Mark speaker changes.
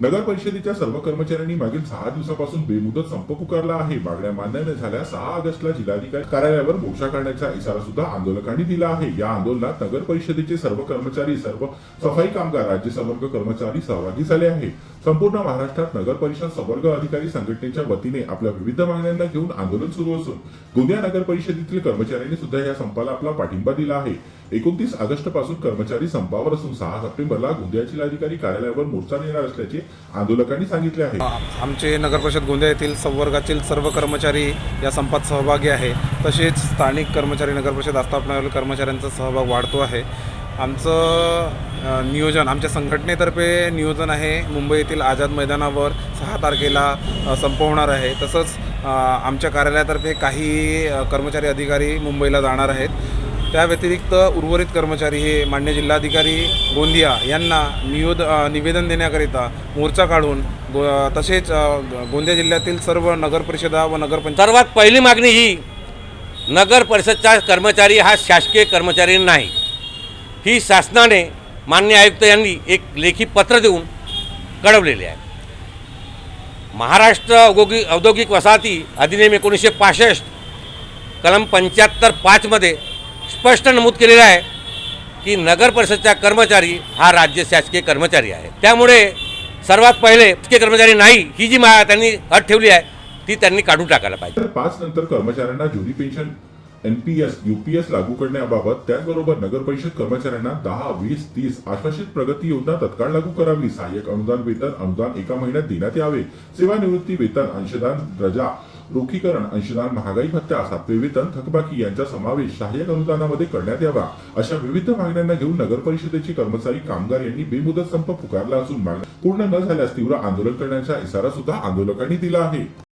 Speaker 1: नगर परिषदेच्या सर्व कर्मचाऱ्यांनी मागील सहा दिवसापासून बेमुदत संप पुकारला आहे. मागण्या मान्य न झाल्या सहा ऑगस्टला जिल्हाधिकारी कार्यालयावर मोर्चा काढण्याचा इशारा सुद्धा आंदोलकांनी दिला आहे. या आंदोलनात नगर परिषदेचे सर्व कर्मचारी सर्व सफाई कामगार राज्य संवर्ग कर्मचारी सहभागी झाले आहे संपूर्ण महाराष्ट्रात नगर परिषद संवर्ग अधिकारी संघटनेच्या वतीने आपल्या विविध मागण्यांना घेऊन आंदोलन सुरू असून गोंदिया नगर परिषदेतील कर्मचाऱ्यांनी सुद्धा या संपाला आपला पाठिंबा दिला आहे. एकोणतीस ऑगस्टपासून कर्मचारी संपावर असून सहा सप्टेंबरला गोंदिया जिल्हाधिकारी कार्यालयावर मोर्चा नेणार असल्याचे आंदोलकांनी सांगितले आहे.
Speaker 2: आमचे नगर परिषद गोंदिया येथील संवर्गातील सर्व कर्मचारी या संपात सहभागी आहे. तसेच स्थानिक कर्मचारी नगर परिषद आस्थापनावरील कर्मचाऱ्यांचा सहभाग वाढतो आहे. आमचं नियोजन आमच्या संघटनेतर्फे नियोजन आहे. मुंबई येथील आझाद मैदानावर सहा तारखेला संपवणार संप होणार आहे. तसंच आमच्या कार्यालयातर्फे काही कर्मचारी अधिकारी मुंबईला जाणार आहेत. त्या व्यतिरिक्त उर्वरित कर्मचारी हे मान्य जिल्हाधिकारी गोंदिया यांना नियोद निवेदन देण्याकरिता मोर्चा काढून गो तसेच गोंदिया जिल्ह्यातील सर्व नगरपरिषदा व नगरपंच
Speaker 3: सर्वात पहिली मागणी ही नगर परिषदचा कर्मचारी हा शासकीय कर्मचारी नाही. ही शासनाने मान्य आयुक्त यांनी एक लेखी पत्र देऊन कळवलेले आहे. महाराष्ट्र औद्योगिक औद्योगिक वसाहती अधिनियम एकोणीसशे पासष्ट कलम पंच्याहत्तर पाचमध्ये स्पष्ट नमूद केलेलं आहे की नगर परिषदचा कर्मचारी हा राज्य शासकीय कर्मचारी आहे. त्यामुळे सर्वात पहिले शासकीय कर्मचारी नाही ही जी मा त्यांनी अट ठेवली आहे ती त्यांनी काढून टाकायला पाहिजे.
Speaker 1: पाच नंतर कर्मचाऱ्यांना जुनी पेन्शन एनपीएस युपीएस लागू करण्याबाबत त्याचबरोबर नगर परिषद कर्मचाऱ्यांना दहा वीस तीस आश्वासित प्रगती योजना तत्काळ लागू करावी. सहाय्यक अनुदान वेतन अनुदान एका महिन्यात देण्यात यावे. सेवानिवृत्ती वेतन अंशदान रजा रोखीकरण अंशदान महागाई भत्ता सातवे वेतन थकबाकी यांचा समावेश सहाय्यक अनुदानामध्ये करण्यात यावा. अशा विविध मागण्यांना घेऊन नगर परिषदेचे कर्मचारी कामगार यांनी बेमुदत संप पुकारला असून मागणी पूर्ण न झाल्यास तीव्र आंदोलन करण्याचा इशारा सुद्धा आंदोलकांनी दिला आहे.